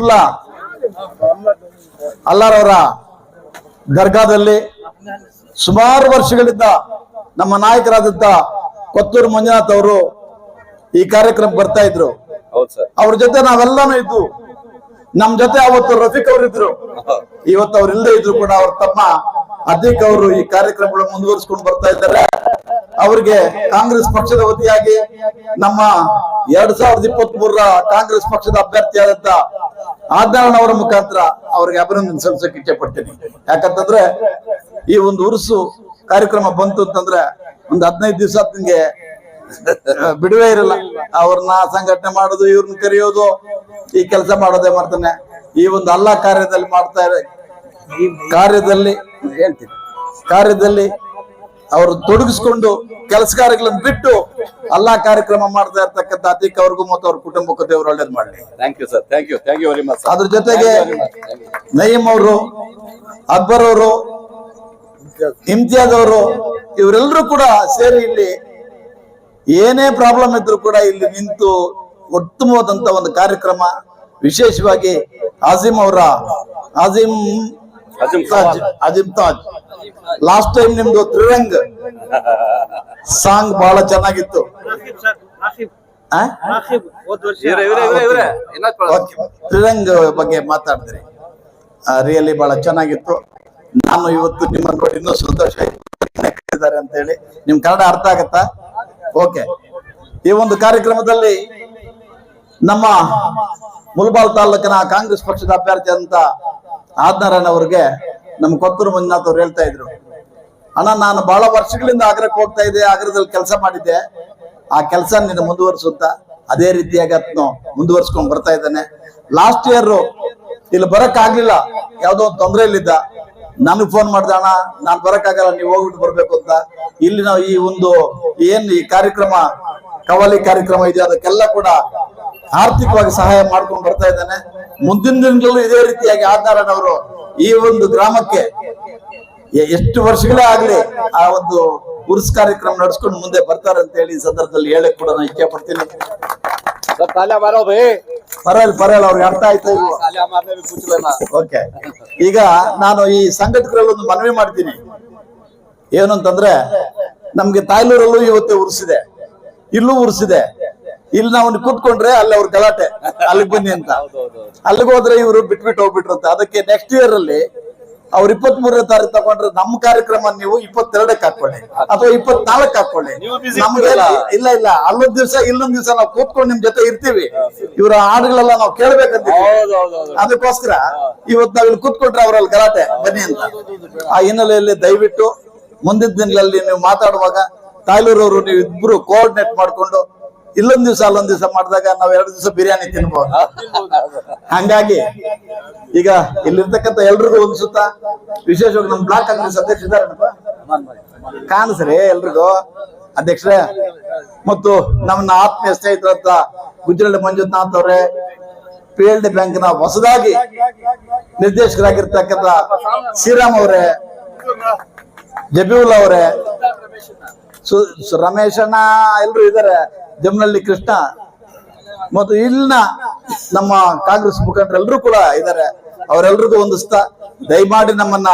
ಸೈಫುಲ್ಲಾ ಅಲ್ಲಾರವರ ದರ್ಗಾದಲ್ಲಿ ಸುಮಾರು ವರ್ಷಗಳಿಂದ ನಮ್ಮ ನಾಯಕರಾದಂತ ಕೊತ್ತೂರು ಮಂಜುನಾಥ್ ಅವರು ಈ ಕಾರ್ಯಕ್ರಮ ಬರ್ತಾ ಇದ್ರು. ಅವ್ರ ಜೊತೆ ನಾವೆಲ್ಲಾನು ಇದ್ದು ನಮ್ ಜೊತೆ ಅವತ್ತು ರಫೀಕ್ ಅವರು ಇದ್ರು. ಇವತ್ತು ಅವ್ರು ಇಲ್ಲದೆ ಇದ್ರು ಕೂಡ ಅವ್ರ ತಮ್ಮ ಅಧಿಕ್ ಅವರು ಈ ಕಾರ್ಯಕ್ರಮಗಳು ಮುಂದುವರಿಸಿಕೊಂಡು ಬರ್ತಾ ಇದ್ದಾರೆ. ಅವರಿಗೆ ಕಾಂಗ್ರೆಸ್ ಪಕ್ಷದ ವತಿಯಾಗಿ ನಮ್ಮ ಎರಡ್ ಸಾವಿರದ ಇಪ್ಪತ್ತ್ ಮೂರರ ಕಾಂಗ್ರೆಸ್ ಪಕ್ಷದ ಅಭ್ಯರ್ಥಿಯಾದಂತ ಆದ್ನಾರಾಯಣ ಅವರ ಮುಖಾಂತರ ಅವ್ರಿಗೆ ಅಭಿನಂದನೆ ಸಲ್ಲಿಸಕ್ಕೆ ಇಚ್ಛೆ ಯಾಕಂತಂದ್ರೆ ಈ ಒಂದು ಉರುಸು ಕಾರ್ಯಕ್ರಮ ಬಂತು ಅಂತಂದ್ರೆ ಒಂದು ಹದಿನೈದು ದಿವಸ ನಿಮ್ಗೆ ಬಿಡುವೆ ಇರಲ್ಲ. ಅವ್ರನ್ನ ಸಂಘಟನೆ ಮಾಡೋದು, ಇವ್ರನ್ನ ಕರೆಯೋದು, ಈ ಕೆಲಸ ಮಾಡೋದೇ ಮಾಡ್ತಾನೆ. ಈ ಒಂದು ಅಲ್ಲ ಕಾರ್ಯದಲ್ಲಿ ಮಾಡ್ತಾ ಕಾರ್ಯದಲ್ಲಿ, ಹೇಳ್ತೀನಿ. ಕಾರ್ಯದಲ್ಲಿ ಅವರು ತೊಡಗಿಸ್ಕೊಂಡು ಕೆಲಸಗಾರಗಳನ್ನು ಬಿಟ್ಟು ಅಲ್ಲಾ ಕಾರ್ಯಕ್ರಮ ಮಾಡ್ತಾ ಇರ್ತಕ್ಕಂಥ ಅತೀಕ್ ಅವ್ರಿಗೂ ಮತ್ತು ಅವ್ರ ಕುಟುಂಬಕ್ಕೂ ದೇವರು ಒಳ್ಳೇದು ಮಾಡಲಿ. Thank you sir thank you thank you very much ಅದ್ರ ಜೊತೆಗೆ ನಯೀಂ ಅವರು ಅಕ್ಬರ್ ಅವರು ಇಮ್ತಿಯಾಜ್ ಅವರು ಇವರೆಲ್ಲರೂ ಕೂಡ ಸೇರಿ ಇಲ್ಲಿ ಏನೇ ಪ್ರಾಬ್ಲಮ್ ಇದ್ರು ಕೂಡ ಇಲ್ಲಿ ನಿಂತು ಉತ್ತಮವಾದಂತ ಒಂದು ಕಾರ್ಯಕ್ರಮ ವಿಶೇಷವಾಗಿ ಆಜಿಮ್ ಅವರ ಆಜಿಮ್ ತಾಜ್. ಅಜಿಮ್ ತಾಜ್. ಲಾಸ್ಟ್ ಟೈಮ್ ನಿಮ್ದು ತ್ರಿರಂಗ್ ಸಾಂಗ್ ಬಹಳ ಚೆನ್ನಾಗಿತ್ತು. ತ್ರಿರಂಗ್ ಬಗ್ಗೆ ಮಾತಾಡಿದ್ರಿ. ರಿಯಲಿ ಬಹಳ ಚೆನ್ನಾಗಿತ್ತು. ನಾನು ಇವತ್ತು ನಿಮ್ಮನ್ನು ನೋಡಿ ಇನ್ನೂ ಸಂತೋಷ ಅಂತ ಹೇಳಿ ನಿಮ್ ಕನ್ನಡ ಅರ್ಥ ಆಗತ್ತಾ? ಓಕೆ ಈ ಒಂದು ಕಾರ್ಯಕ್ರಮದಲ್ಲಿ ನಮ್ಮ ಮುಲ್ಬಾಲ್ ತಾಲೂಕಿನ ಕಾಂಗ್ರೆಸ್ ಪಕ್ಷದ ಅಭ್ಯರ್ಥಿ ಅಂತ ಆದ್ನಾರಾಯಣ ಅವರಿಗೆ ನಮ್ಮ ಕೊತ್ತೂರು ಮಂಜುನಾಥ್ ಅವ್ರು ಹೇಳ್ತಾ ಇದ್ರು. ಅಣ್ಣ, ನಾನು ಬಹಳ ವರ್ಷಗಳಿಂದ ಆಗ್ರಹಕ್ಕೆ ಹೋಗ್ತಾ ಇದ್ದೆ, ಆಗ್ರಹದಲ್ಲಿ ಕೆಲಸ ಮಾಡಿದ್ದೆ. ಆ ಕೆಲಸ ನಿನ್ನ ಮುಂದುವರಿಸುತ್ತಾ? ಅದೇ ರೀತಿಯಾಗಿ ಅದನ್ನು ಮುಂದುವರ್ಸ್ಕೊಂಡ್ ಬರ್ತಾ ಇದ್ದಾನೆ. ಲಾಸ್ಟ್ ಇಯರ್ ಇಲ್ಲಿ ಬರಕ್ ಆಗ್ಲಿಲ್ಲ ಯಾವ್ದೋ ಒಂದು ತೊಂದರೆಯಲ್ಲಿದ್ದ ನನಗ್ ಫೋನ್ ಮಾಡ್ದ, ಅಣ್ಣ, ನಾನ್ ಬರಕ್ಕಾಗಲ್ಲ, ನೀವು ಹೋಗ್ಬಿಟ್ಟು ಬರ್ಬೇಕು ಅಂತ. ಇಲ್ಲಿ ನಾವು ಈ ಒಂದು ಏನ್ ಈ ಕಾರ್ಯಕ್ರಮ, ಕವಾಲಿ ಕಾರ್ಯಕ್ರಮ ಇದೆ ಅದಕ್ಕೆಲ್ಲ ಕೂಡ ಆರ್ಥಿಕವಾಗಿ ಸಹಾಯ ಮಾಡ್ಕೊಂಡು ಬರ್ತಾ ಇದ್ದಾನೆ. ಮುಂದಿನ ದಿನಗಳಲ್ಲೂ ಇದೇ ರೀತಿಯಾಗಿ ಆಧಾರನವರು ಈ ಒಂದು ಗ್ರಾಮಕ್ಕೆ ಎಷ್ಟು ವರ್ಷಗಳೇ ಆಗ್ಲಿ ಆ ಒಂದು ಉರ್ಸ್ ಕಾರ್ಯಕ್ರಮ ನಡೆಸ್ಕೊಂಡು ಮುಂದೆ ಬರ್ತಾರೆ ಅಂತ ಹೇಳಿ ಈ ಸಂದರ್ಭದಲ್ಲಿ ಹೇಳಕ್ ಕೂಡ ನಾನು ಇಚ್ಛೆ ಪಡ್ತೀನಿ ಪರಲ್ ಪರಲ್ ಅವ್ರಿಗೆ ಅರ್ಥ ಆಯ್ತಾ ಓಕೆ. ಈಗ ನಾನು ಈ ಸಂಘಟಕರಲ್ಲಿ ಒಂದು ಮನವಿ ಮಾಡ್ತೀನಿ. ಏನು ಅಂತಂದ್ರೆ ನಮ್ಗೆ ತಾಯ್ಲೂರಲ್ಲೂ ಇವತ್ತು ಉರ್ಸಿದೆ. ಇಲ್ಲೂ ಉರ್ಸಿದೆ. ಇಲ್ಲಿ ನಾವು ಕೂತ್ಕೊಂಡ್ರೆ ಅಲ್ಲಿ ಅವ್ರ ಗಲಾಟೆ. ಅಲ್ಲಿಗೆ ಬನ್ನಿ ಅಂತ. ಅಲ್ಲಿಗೆ ಹೋದ್ರೆ ಇವರು ಬಿಟ್ಬಿಟ್ಟು ಹೋಗ್ಬಿಟ್ರು ಅಂತ ಅದಕ್ಕೆ ನೆಕ್ಸ್ಟ್ ಇಯರ್ ಅಲ್ಲಿ ಅವ್ರ ಇಪ್ಪತ್ ಮೂರನೇ ತಾರೀಕು ತಗೊಂಡ್ರೆ ನಮ್ಮ ಕಾರ್ಯಕ್ರಮ ನೀವು ಇಪ್ಪತ್ತೆರಡಕ್ಕೆ ಹಾಕೊಳ್ಳಿ ಅಥವಾ ಇಪ್ಪತ್ನಾಲ್ಕ ಹಾಕೊಳ್ಳಿ ನಮ್ಗೆ ಇಲ್ಲ ಇಲ್ಲ. ಅಲ್ಲೊಂದ್ ದಿವಸ ಇಲ್ಲೊಂದ್ ದಿವಸ ನಾವು ಕೂತ್ಕೊಂಡು ನಿಮ್ ಜೊತೆ ಇರ್ತೀವಿ. ಇವರ ಹಾಡುಗಳೆಲ್ಲ ನಾವು ಕೇಳ್ಬೇಕಂತ ಅದಕ್ಕೋಸ್ಕರ ಇವತ್ತು ನಾವ್ ಇಲ್ಲಿ ಕೂತ್ಕೊಂಡ್ರೆ ಅವರಲ್ಲಿ ಗಲಾಟೆ. ಬನ್ನಿ ಅಂತ. ಆ ಹಿನ್ನೆಲೆಯಲ್ಲಿ ದಯವಿಟ್ಟು ಮುಂದಿನ ದಿನಗಳಲ್ಲಿ ನೀವು ಮಾತಾಡುವಾಗ ತಾಯ್ಲೂರವರು ನೀವು ಇಬ್ರು ಕೋಆರ್ಡಿನೇಟ್ ಮಾಡ್ಕೊಂಡು ಇಲ್ಲೊಂದ್ ದಿವಸ, ಅಲ್ಲೊಂದ್ ದಿವಸ ಮಾಡಿದಾಗ ನಾವ್ ಎರಡು ದಿವಸ ಬಿರಿಯಾನಿ ತಿನ್ಬಹುದು ಹಂಗಾಗಿ ಈಗ ಇಲ್ಲಿರ್ತಕ್ಕಂಥ ಎಲ್ರಿಗೂ ಸುತ್ತ ವಿಶೇಷವಾಗಿ ನಮ್ ಬ್ಲಾಕ್ ಕಾಂಗ್ರೆಸ್ ಅಧ್ಯಕ್ಷ ಇದಾರಪ್ಪ ಕಾಣಿಸ್ರಿ ಎಲ್ರಿಗೂ. ಅಧ್ಯಕ್ಷರೇ, ಮತ್ತು ನಮ್ಮ ಆತ್ಮೀಯ ಸ್ನೇಹಿತರಂತ ಗುಜರಾಳ ಮಂಜುನಾಥ್ ಅವರೇ ಪಿ ಎಲ್ ಡಿ ಬ್ಯಾಂಕ್ನ ಹೊಸದಾಗಿ ನಿರ್ದೇಶಕರಾಗಿರ್ತಕ್ಕಂಥ ಶ್ರೀರಾಮ್ ಅವರೇ ಜಬೀವುಲ್ ಅವರೇ ಸು- ಸು- ಎಲ್ಲರೂ ಇದ್ದಾರೆ ಇದಾರೆ ಜಮ್ನಳ್ಳಿ ಕೃಷ್ಣ. ಮತ್ತು ಇಲ್ಲಿನ ನಮ್ಮ ಕಾಂಗ್ರೆಸ್ ಮುಖಂಡರು ಎಲ್ಲರೂ ಕೂಡ ಇದ್ದಾರೆ ಅವರೆಲ್ರಿಗೂ ಹೊಂದಿಸ್ತಾ ದಯಮಾಡಿ ನಮ್ಮನ್ನ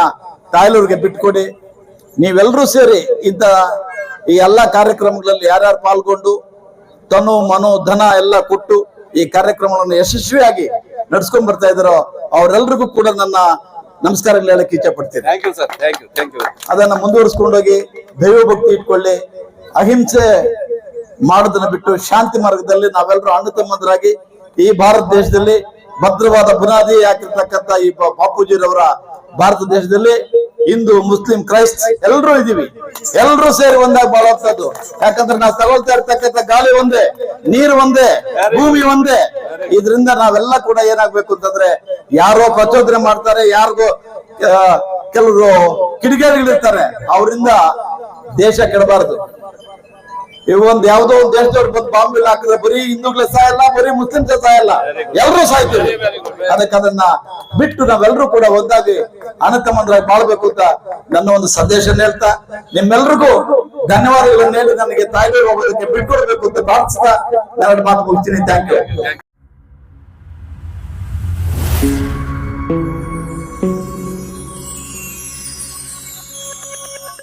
ತಾಯ್ಲೂರಿಗೆ ಬಿಟ್ಕೊಡಿ. ನೀವೆಲ್ಲರೂ ಸೇರಿ ಇಂಥ ಈ ಎಲ್ಲ ಕಾರ್ಯಕ್ರಮಗಳಲ್ಲಿ ಯಾರ್ಯಾರು ಪಾಲ್ಗೊಂಡು, ತನು, ಮನು, ಧನ ಎಲ್ಲ ಕೊಟ್ಟು ಈ ಕಾರ್ಯಕ್ರಮಗಳನ್ನು ಯಶಸ್ವಿಯಾಗಿ ನಡ್ಸ್ಕೊಂಡ್ ಬರ್ತಾ ಇದ್ದಾರೋ, ಅವರೆಲ್ರಿಗೂ ಕೂಡ ನನ್ನ ನಮಸ್ಕಾರಗಳು ಹೇಳಕ್ಕೆ ಇಚ್ಛೆ ಪಡ್ತೀನಿ. ಅದನ್ನ ಮುಂದುವರಿಸ್ಕೊಂಡೋಗಿ ದೈವ ಭಕ್ತಿ ಇಟ್ಕೊಳ್ಳಿ. ಅಹಿಂಸೆ ಮಾಡೋದನ್ನ ಬಿಟ್ಟು ಶಾಂತಿ ಮಾರ್ಗದಲ್ಲಿ ನಾವೆಲ್ಲರೂ ಅಣ್ಣ ತಮ್ಮಂದರಾಗಿ ಈ ಭಾರತ ದೇಶದಲ್ಲಿ ಭದ್ರವಾದ ಬುನಾದಿ ಹಾಕಿರ್ತಕ್ಕಂಥ ಈ ಬಾಪೂಜಿರವರ ಭಾರತ ದೇಶದಲ್ಲಿ ಹಿಂದೂ ಮುಸ್ಲಿಂ ಕ್ರೈಸ್ತ ಎಲ್ಲರೂ ಇದೀವಿ ಎಲ್ಲರೂ ಸೇರಿ ಒಂದಾಗಿ ಬಾಳುವಂತದ್ದು ಯಾಕಂದ್ರೆ ನಾವು ತಗೊಳ್ತಾ ಇರ್ತಕ್ಕಂಥ ಗಾಳಿ ಒಂದೇ ನೀರು ಒಂದೇ ಭೂಮಿ ಒಂದೇ. ಇದರಿಂದ ನಾವೆಲ್ಲ ಕೂಡ ಏನಾಗ್ಬೇಕು ಅಂತಂದ್ರೆ ಯಾರೋ ಪ್ರಚೋದನೆ ಮಾಡ್ತಾರೆ, ಯಾರಿಗೋ ಕೆಲವರು ಕಿಡಿಗೇಡಿಗಳಿರ್ತಾರೆ, ಅವರಿಂದ ದೇಶ ಕೆಡಬಾರದು. ಇವ್ ಒಂದ್ ಯಾವ್ದೋ ಒಂದ್ ದೇಶದವ್ರು ಬಂದು ಬಾಂಬ್ ಹಾಕಿದ್ರೆ ಬರೀ ಹಿಂದೂಗಳೇ ಸಾಯಲ್ಲ ಬರೀ ಮುಸ್ಲಿಮ್ಸೇ ಸಾಯಲ್ಲ ಎಲ್ಲರೂ ಸಾಯ್ತೀವಿ ಅದಕ್ಕೆ ಅದನ್ನ ಬಿಟ್ಟು ನಾವೆಲ್ಲರೂ ಕೂಡ ಒಂದಾಗಿ ಅಣ್ಣತಮ್ಮಂದ್ರಾಗಿ ಬಾಳ್ಬೇಕು ಅಂತ ನನ್ನ ಒಂದು ಸಂದೇಶ ಹೇಳ್ತಾ, ನಿಮ್ಮೆಲ್ರಿಗೂ ಧನ್ಯವಾದಗಳನ್ನ ಹೇಳಿ ನನಗೆ ತಾಯಿಗೆ ಹೋಗೋದಕ್ಕೆ ಬಿಟ್ಕೊಡ್ಬೇಕು ಅಂತ ಪ್ರಾರ್ಥಿಸ್ತಾ ನಾನು ಮಾತು ಮುಗಿಸ್ತೀನಿ. Thank you